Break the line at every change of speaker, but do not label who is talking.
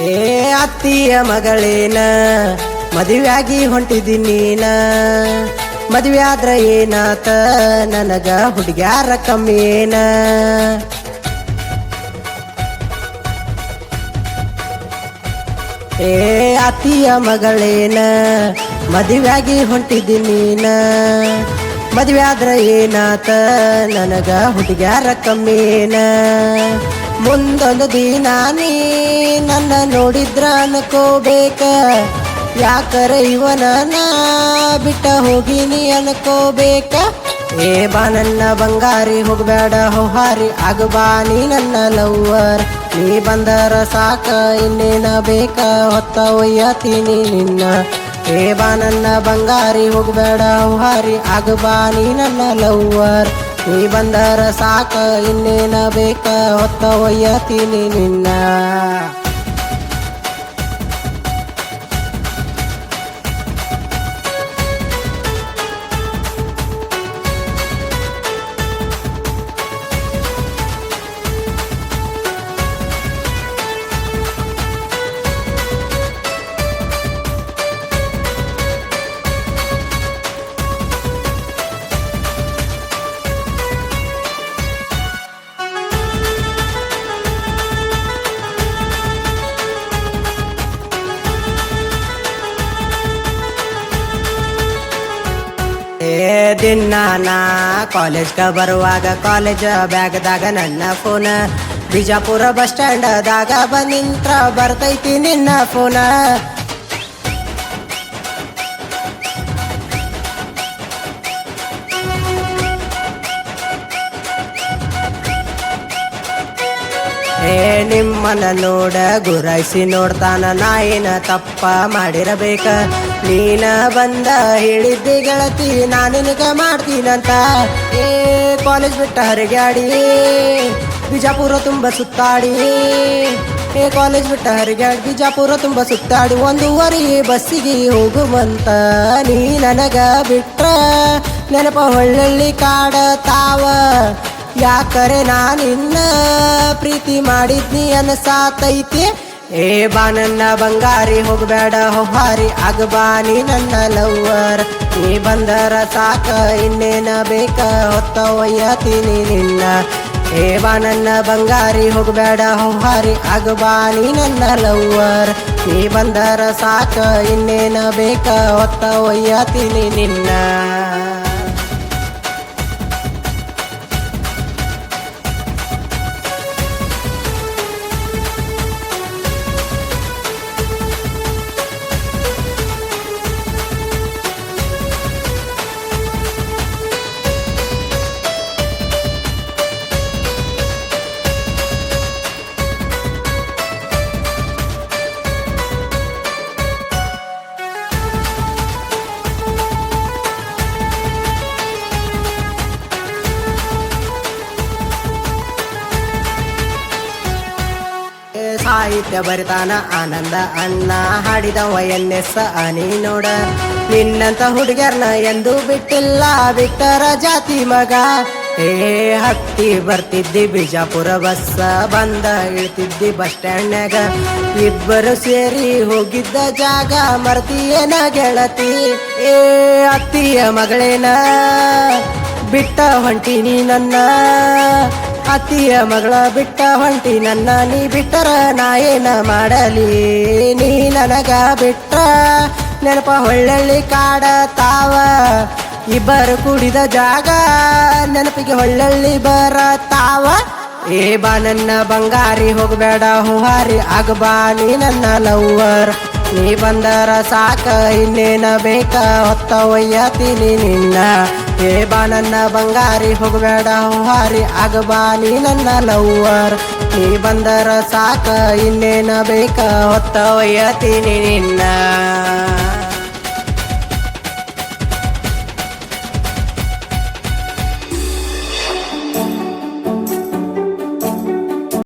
ಏ ಅತ್ತಿಯ ಮಗಳೇನ, ಮದುವೆಯಾಗಿ ಹೊಂಟಿದಿ ನೀನ. ಮದುವೆ ಆದ್ರ ಏನಾತ, ನನಗ ಹುಡುಗ್ಯಾರ ಕಮ್ಮಿಯೇನ ಏ ಅತ್ತಿಯ ಮಗಳೇನ, ಮದುವೆಯಾಗಿ ಹೊಂಟಿದಿ ನೀನ. ಮದುವೆ ಆದ್ರ ಏನಾತ? ನನಗ ಹುಡುಗ್ಯಾರ ಕಮ್ಮಿನ? ಮುಂದೊಂದು ದಿನ ನೀ ನನ್ನ ನೋಡಿದ್ರ ಅನ್ಕೋಬೇಕ. ಯಾಕರ ಇವನ ನಾ ಬಿಟ್ಟ ಹೋಗಿನಿ ಅನ್ಕೋಬೇಕ. ಏ ಬಾ ನನ್ನ ಬಂಗಾರಿ ಹೋಗ್ಬೇಡ ಹೋಹಾರಿ, ಆಗ ಬಾ ನೀ ನನ್ನ ಲವ್ವರ್. ನೀ ಬಂದರ ಸಾಕ ಇನ್ನೇನ ಬೇಕ? ಹೊತ್ತ ಒಯ್ಯತೀನಿ ನಿನ್ನ. ಏ ಬಾ ನನ್ನ ಬಂಗಾರಿ, ಹೋಗ್ಬೇಡ ಹಾರಿ ಆಗ ಬಾ ನೀ ನನ್ನ ಲವ್ವರ್. ನೀ ಬಂದರ ಸಾಕ, ಇನ್ನೇನ ಬೇಕ ಹೊತ್ತ ಒಯ್ಯತೀನಿ ನಿನ್ನ. ದಿನ ನಾ ಕಾಲೇಜ್ಗೆ ಬರುವಾಗ ಕಾಲೇಜ್ ಬ್ಯಾಗ್ದಾಗ ನನ್ನ ಫೋನ ಬಿಜಾಪುರ ಬಸ್ ಸ್ಟ್ಯಾಂಡದಾಗ ಬಂದಿಂತ್ರ ಬರ್ತೈತಿ ನಿನ್ನ ಫೋನ ಏ, ನಿಮ್ಮನ್ನ ನೋಡ ಗುರಾಯಿಸಿ ನೋಡ್ತಾನ ನಾಯಿನ ತಪ್ಪ ಮಾಡಿರಬೇಕ? ನೀನ ಬಂದ ಹೇಳಿದ್ದೆ ಗೆಳತಿ ನಿನಗ ಮಾಡ್ತೀನಂತ. ಏ ಕಾಲೇಜ್ ಬಿಟ್ಟ ಹರಿಗಾಡಿ, ಬಿಜಾಪುರ ತುಂಬ ಸುತ್ತಾಡಿ. ಏ ಕಾಲೇಜ್ ಬಿಟ್ಟ ಹರಿಗಾಡಿ, ಬಿಜಾಪುರ ತುಂಬ ಸುತ್ತಾಡಿ, ಒಂದೂವರೆ ಬಸ್ಸಿಗೆ ಹೋಗುವಂತ ನೀ ನನಗ ಬಿಟ್ರ. ನೆನಪ ಹೊಳ್ಳಳ್ಳಿ ಕಾಡತಾವ. ಯಾಕರೆ ನಾನಿನ್ನ ಪ್ರೀತಿ ಮಾಡಿದ್ನಿ ಅನಸಾತೈತಿ? ಏ ಬಾ ನನ್ನ ಬಂಗಾರಿ, ಹೋಗ್ಬೇಡ ಹೊಹಾರಿ ಅಗಬಾನಿ ನನ್ನ ಲವ್ವರ್. ನೀ ಬಂದರ ಸಾಕ, ಇನ್ನೇನ ಬೇಕ ಹೊತ್ತ ಒಯ್ಯತೀನಿ ನಿನ್ನ. ಏ ಬಾ ನನ್ನ ಬಂಗಾರಿ, ಹೋಗ್ಬೇಡ ಹೊಹಾರಿ ಅಗಬಾನಿ ನನ್ನ ಲವ್ವರ್. ನೀ ಬಂದರ ಸಾಕ, ಇನ್ನೇನ ಬೇಕ ಹೊತ್ತ ಒಯ್ಯತೀನಿ ನಿನ್ನ. ಸಾಹಿತ್ಯ ಬರಿತಾನ ಆನಂದ ಅಣ್ಣ ಹಾಡಿದವ ವಯನ್ನೆಸ್ಸ ಅನಿ ನೋಡ. ನಿನ್ನಂತ ಹುಡುಗರ್ನ ಎಂದು ಬಿಟ್ಟಿಲ್ಲ, ಬಿಟ್ಟರ ಜಾತಿ ಮಗ. ಏ, ಹತ್ತಿ ಬರ್ತಿದ್ದಿ ಬಿಜಾಪುರ ಬಸ್ಸ, ಬಂದ ಇಳ್ತಿದ್ದಿ ಬಸ್ ಸ್ಟ್ಯಾಂಡ್ನಾಗ ಇಬ್ಬರು ಸೇರಿ ಹೋಗಿದ್ದ ಜಾಗ, ಮರ್ತಿಯೇನ ಗೆಳತಿ. ಏ, ಅತ್ತಿಯ ಮಗಳೇನ, ಬಿಟ್ಟ ಹೊಂಟಿನಿ ನನ್ನ. ಅತ್ತಿಯ ಮಗಳ ಬಿಟ್ಟ ಹೊಂಟಿ ನನ್ನ ನೀ ಬಿಟ್ಟರ ನಾ ಏನ ಮಾಡಲಿ? ನೀ ನನಗ ಬಿಟ್ಟ ನೆನಪ ಹೊಳ್ಳಳ್ಳಿ ಕಾಡತಾವ ಇಬ್ಬರು ಕುಡಿದ ಜಾಗ ನೆನಪಿಗೆ ಹೊಳ್ಳಳ್ಳಿ ಬರತಾವ. ಏ ಬಾ ನನ್ನ ಬಂಗಾರಿ ಹೋಗಬೇಡ ಹುಹಾರಿ ಆಗಬಾ ನೀ ನನ್ನ ಲವ್ವರ್. ನೀ ಬಂದರ ಸಾಕ, ಇನ್ನೇನ ಬೇಕ? ಹೊತ್ತ ಒಯ್ಯತೀನಿ ನಿನ್ನ. ಏ ಬಾ ನನ್ನ ಬಂಗಾರಿ, ಹೋಗಬೇಡ ಹಾರಿ ಆಗಬಾ ನೀ ನನ್ನ ಲವ್ವರ್. ನೀ ಬಂದರ ಸಾಕ, ಇನ್ನೇನ ಬೇಕ? ಹೊತ್ತ ಒಯ್ಯತೀನಿ ನಿನ್ನ.